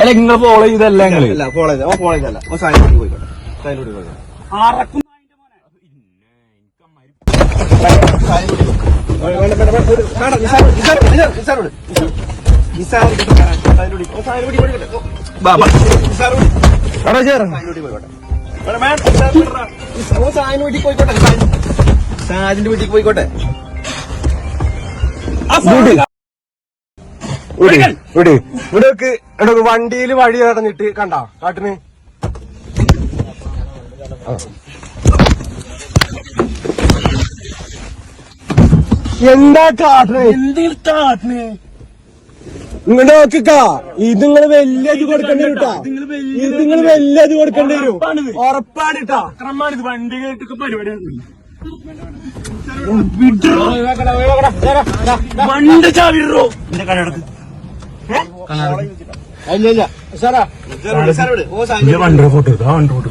അല്ല നിങ്ങൾ ഫോളോ ചെയ്തല്ല പോയിക്കോട്ടെ. പോയിക്കോട്ടെ. പോയിക്കോട്ടെ. സായൻ- സാജിന്റെ വീട്ടിൽ പോയിക്കോട്ടെ. ഇവിടേക്ക് ഇവിടെ വണ്ടിയിൽ വഴി നടന്നിട്ട് കണ്ട കാട്ടിന്. എന്താ കാട്ടിന്? എന്തെങ്കിലും കാട്ടിന്? ഇങ്ങോട്ട് നോക്കിക്കാ. ഇത് നിങ്ങൾ വലിയ ഇത് കൊടുക്കേണ്ടി വരും. ഇത് നിങ്ങൾ വലിയ ഇത് കൊടുക്കേണ്ടി വരും. ഉറപ്പാണ് ട്ടാ. ഇത്. വണ്ടി കേട്ടൊക്കെ പരിപാടിയാണ് വണ്ടി ചാവിറോ എന്റെ വണ്ടി ഫോട്ടോ എടുക്കാം. വണ്ടി ഫോട്ടോ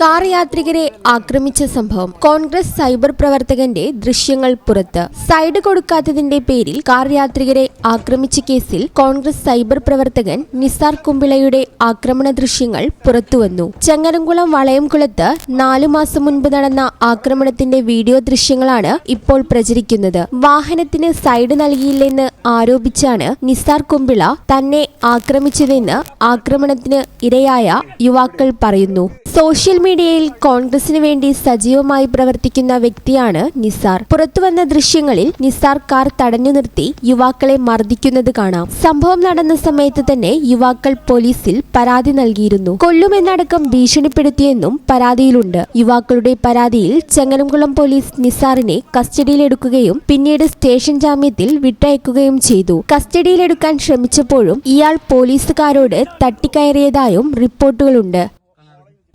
കാർ യാത്രികരെ ആക്രമിച്ച സംഭവം. കോൺഗ്രസ് സൈബർ പ്രവർത്തകന്റെ ദൃശ്യങ്ങൾ പുറത്ത്. സൈഡ് കൊടുക്കാത്തതിന്റെ പേരിൽ കാർ യാത്രികരെ ആക്രമിച്ച കേസിൽ കോൺഗ്രസ് സൈബർ പ്രവർത്തകൻ നിസാർ കുമ്പിളയുടെ ആക്രമണ ദൃശ്യങ്ങൾ പുറത്തുവന്നു ചങ്ങരംകുളം വളയംകുളത്ത് നാലു മാസം മുൻപ് നടന്ന ആക്രമണത്തിന്റെ വീഡിയോ ദൃശ്യങ്ങളാണ് ഇപ്പോൾ പ്രചരിക്കുന്നത്. വാഹനത്തിന് സൈഡ് നൽകിയില്ലെന്ന് ആരോപിച്ചാണ് നിസാർ കുമ്പിള തന്നെ ആക്രമിച്ചതെന്ന് ആക്രമണത്തിന് ഇരയായ യുവാക്കൾ പറയുന്നു. സോഷ്യൽ മീഡിയയിൽ കോൺഗ്രസിന് വേണ്ടി സജീവമായി പ്രവർത്തിക്കുന്ന വ്യക്തിയാണ് നിസാർ. പുറത്തുവന്ന ദൃശ്യങ്ങളിൽ നിസാർ കാർ തടഞ്ഞു നിർത്തി യുവാക്കളെ മർദ്ദിക്കുന്നത് കാണാം. സംഭവം നടന്ന സമയത്ത് തന്നെ യുവാക്കൾ പോലീസിൽ പരാതി നൽകിയിരുന്നു. കൊല്ലുമെന്നടക്കം ഭീഷണിപ്പെടുത്തിയെന്നും പരാതിയിലുണ്ട്. യുവാക്കളുടെ പരാതിയിൽ ചെങ്ങനംകുളം പോലീസ് നിസാറിനെ കസ്റ്റഡിയിലെടുക്കുകയും പിന്നീട് സ്റ്റേഷൻ ജാമ്യത്തിൽ വിട്ടയക്കുകയും ചെയ്തു. കസ്റ്റഡിയിലെടുക്കാൻ ശ്രമിച്ചപ്പോഴും ഇയാൾ പോലീസുകാരോട് തട്ടിക്കയറിയതായും റിപ്പോർട്ടുകളുണ്ട്.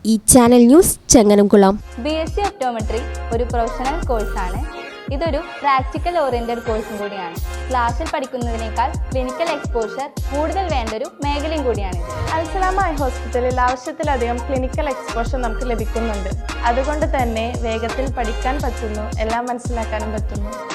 ഈ channel news Chenganamkulam. B S C optometry ഒരു പ്രൊഫഷണൽ കോഴ്സാണ്. ഇതൊരു പ്രാക്ടിക്കൽ ഓറിയന്റഡ് കോഴ്സും കൂടിയാണ്. ക്ലാസ്സിൽ പഠിക്കുന്നതിനേക്കാൾ ക്ലിനിക്കൽ എക്സ്പോഷർ കൂടുതൽ വേണ്ട ഒരു മേഖലയും കൂടിയാണ് അൽസലാമ ഐ ഹോസ്പിറ്റലിൽ ആവശ്യത്തിലധികം ക്ലിനിക്കൽ എക്സ്പോഷർ നമുക്ക് ലഭിക്കുന്നുണ്ട്. അതുകൊണ്ട് തന്നെ വേഗത്തിൽ പഠിക്കാൻ പറ്റുന്നു എല്ലാം മനസ്സിലാക്കാനും പറ്റുന്നു.